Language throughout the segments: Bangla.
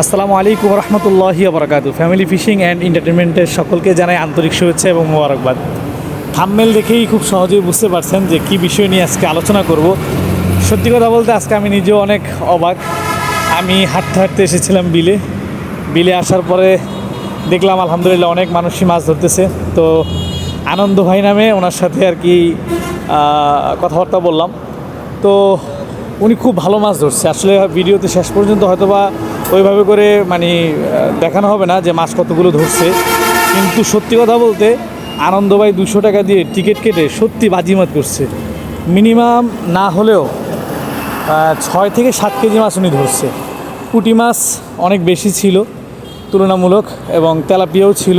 আসসালামু আলাইকুম রহমতুল্লাহি আবরাকাতু ফ্যামিলি ফিশিং অ্যান্ড এন্টারটেনমেন্টের সকলকে জানাই আন্তরিক শুভেচ্ছা এবং মোবারকবাদ। থাম্মেল দেখেই খুব সহজেই বুঝতে পারছেন যে কি বিষয় নিয়ে আজকে আলোচনা করব। সত্যি কথা বলতে আজকে আমি নিজেও অনেক অবাক। আমি হাঁটতে হাঁটতে এসেছিলাম বিলে। বিলে আসার পরে দেখলাম আলহামদুলিল্লাহ অনেক মানুষই মাছ ধরতেছে। তো আনন্দ ভাই নামে ওনার সাথে আর কি কথাবার্তা বললাম। তো উনি খুব ভালো মাছ ধরছে। আসলে ভিডিওতে শেষ পর্যন্ত হয়তো বা ওইভাবে করে মানে দেখানো হবে না যে মাছ কতগুলো ধরছে। কিন্তু সত্যি কথা বলতে আনন্দ ভাই দুশো টাকা দিয়ে টিকিট কেটে সত্যি বাজিমাত করছে। মিনিমাম না হলেও ছয় থেকে সাত কেজি মাছ উনি ধরছে। পুটি মাছ অনেক বেশি ছিল, তুলনামূলক, এবং তেলাপিয়াও ছিল।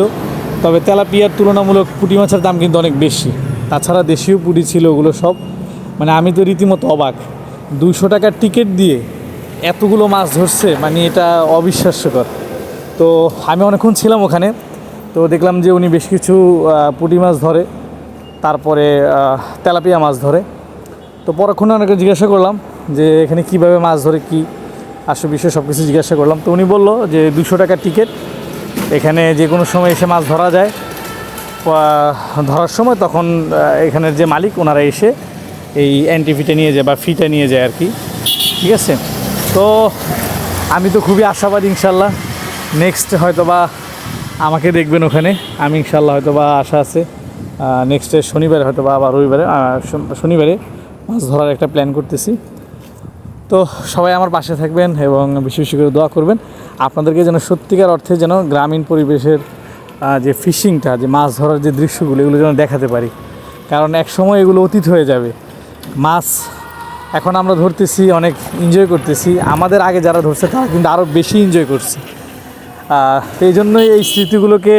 তবে তেলাপিয়ার তুলনামূলক পুঁটি মাছের দাম কিন্তু অনেক বেশি। তাছাড়া দেশীয় পুঁটি ছিল ওগুলো সব। মানে আমি তো রীতিমতো অবাক। দুশো টাকার টিকিট দিয়ে এতগুলো মাছ ধরছে মানে এটা অবিশ্বাস্যকর। তো আমি অনেকক্ষণ ছিলাম ওখানে, তো দেখলাম যে উনি বেশ কিছু পুঁটি মাছ ধরে, তারপরে তেলাপিয়া মাছ ধরে। তো পরক্ষণে অনেকে জিজ্ঞাসা করলাম যে এখানে কীভাবে মাছ ধরে, কি আসল বিষয়ে সব কিছু জিজ্ঞাসা করলাম। তো উনি বলল যে দুশো টাকার টিকিট এখানে যে কোনো সময় এসে মাছ ধরা যায়। ধরার সময় তখন এখানের যে মালিক, ওনারা এসে এই অ্যান্টিফিটা নিয়ে যায় বা ফিটা নিয়ে যায় আর কি। ঠিক আছে? তো আমি তো খুবই আশাবাদী ইনশাল্লাহ। নেক্সট হয়তো বা আমাকে দেখবেন ওখানে। আমি ইনশাল্লাহ হয়তো বা আশা আছে। নেক্সট শনিবারে হয়তো বা আবার রবিবারে শনিবারে মাছ ধরার একটা প্ল্যান করতেছি। তো সবাই আমার পাশে থাকবেন এবং বেশি বেশি করে দোয়া করবেন। আপনাদেরকে যেন সত্যিকার অর্থে যেন গ্রামীণ পরিবেশের যে ফিশিংটা, যে মাছ ধরার যে দৃশ্যগুলো, এগুলো যেন দেখাতে পারি। কারণ এক সময় এগুলো অতীত হয়ে যাবে। মাছ এখন আমরা ধরতেছি, অনেক এনজয় করতেছি। আমাদের আগে যারা ধরছে, তারা কিন্তু আরও বেশি এনজয় করছে। এই জন্যই এই স্মৃতিগুলোকে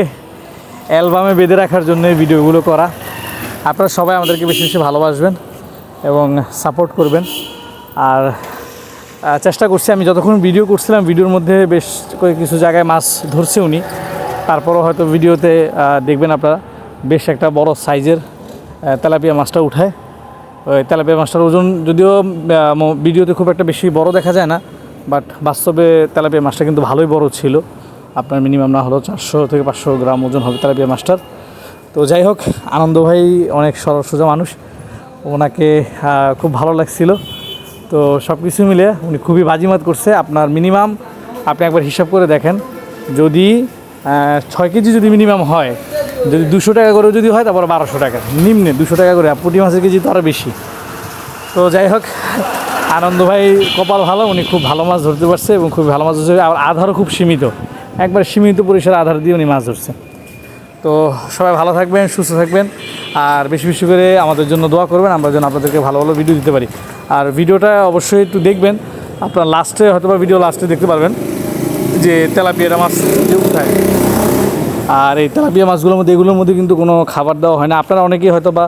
অ্যালবামে বেঁধে রাখার জন্য এই ভিডিওগুলো করা। আপনারা সবাই আমাদেরকে বেশি বেশি ভালোবাসবেন এবং সাপোর্ট করবেন। আর চেষ্টা করছি, আমি যতক্ষণ ভিডিও করছিলাম ভিডিওর মধ্যে বেশ কিছু জায়গায় মাছ ধরছে উনি। তারপরও হয়তো ভিডিওতে দেখবেন আপনারা, বেশ একটা বড় সাইজের তেলাপিয়া মাছটা উঠায়। তেলাপিয়া মাছটার ওজন যদিও ভিডিওতে খুব একটা বেশি বড় দেখা যায় না বাট বাস্তবে তেলাপিয়া মাছটা কিন্তু ভালোই বড় ছিল। আপনার মিনিমাম না হলেও চারশো থেকে পাঁচশো গ্রাম ওজন হবে তেলাপিয়া মাছটার তো যাই হোক, আনন্দ ভাই অনেক সরল সোজা মানুষ। ওনাকে খুব ভালো লাগছিল। তো সব কিছু মিলে উনি খুবই বাজিমাত করছে। আপনার মিনিমাম আপনি একবার হিসাব করে দেখেন। যদি ছয় কেজি যদি মিনিমাম হয় যদি দুশো টাকা করে যদি হয়, তারপর বারোশো টাকা। নিম্নে দুশো টাকা করে পুঁটি মাছের কেজি তো আরও বেশি। তো যাই হোক, আনন্দ ভাই কপাল ভালো, উনি খুব ভালো মাছ ধরতে পারছে এবং খুব ভালো মাছ ধরছে। আর আধারও খুব সীমিত। একবার সীমিত পরিসর আধার দিয়ে উনি মাছ ধরছে। তো সবাই ভালো থাকবেন, সুস্থ থাকবেন, আর বেশি বেশি করে আমাদের জন্য দোয়া করবেন, আমরা যেন আপনাদেরকে ভালো ভালো ভিডিও দিতে পারি। আর ভিডিওটা অবশ্যই একটু দেখবেন, আপনার লাস্টে হয়তো ভিডিও লাস্টে দেখতে পারবেন, যে তেলাপিয়াটা মাছ যে উঠায় আর এই তেলাপিয়া মাছগুলোর মধ্যে, এগুলোর মধ্যে কিন্তু কোনো খাবার দেওয়া হয় না। আপনারা অনেকেই হয়তো বা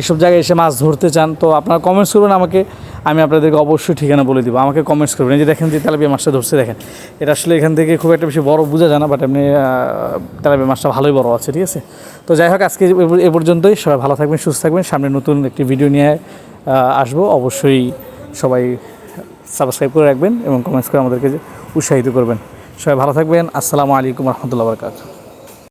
এসব জায়গায় এসে মাছ ধরতে চান, তো আপনারা কমেন্টস করবেন, আমাকে আমি আপনাদেরকে অবশ্যই ঠিকানা বলে দিব। আমাকে কমেন্টস করবেন। যে দেখেন যে তেলাপিয়া মাছটা ধরছে, দেখেন। এটা আসলে এখান থেকে খুব একটা বেশি বড় বোঝা যায় না বাট এমনি তেলাপিয়া মাছটা ভালোই বড় আছে, ঠিক আছে? তো যাই হোক, আজকে এ পর্যন্তই। সবাই ভালো থাকবেন, সুস্থ থাকবেন। সামনে নতুন একটি ভিডিও নিয়ে আসব। অবশ্যই সবাই সাবস্ক্রাইব করে রাখবেন এবং কমেন্টস করে আমাদেরকে উৎসাহিত করবেন। সবাই ভালো থাকবেন। আসসালামু আলাইকুম রহমতুল্লাহ বরকাত।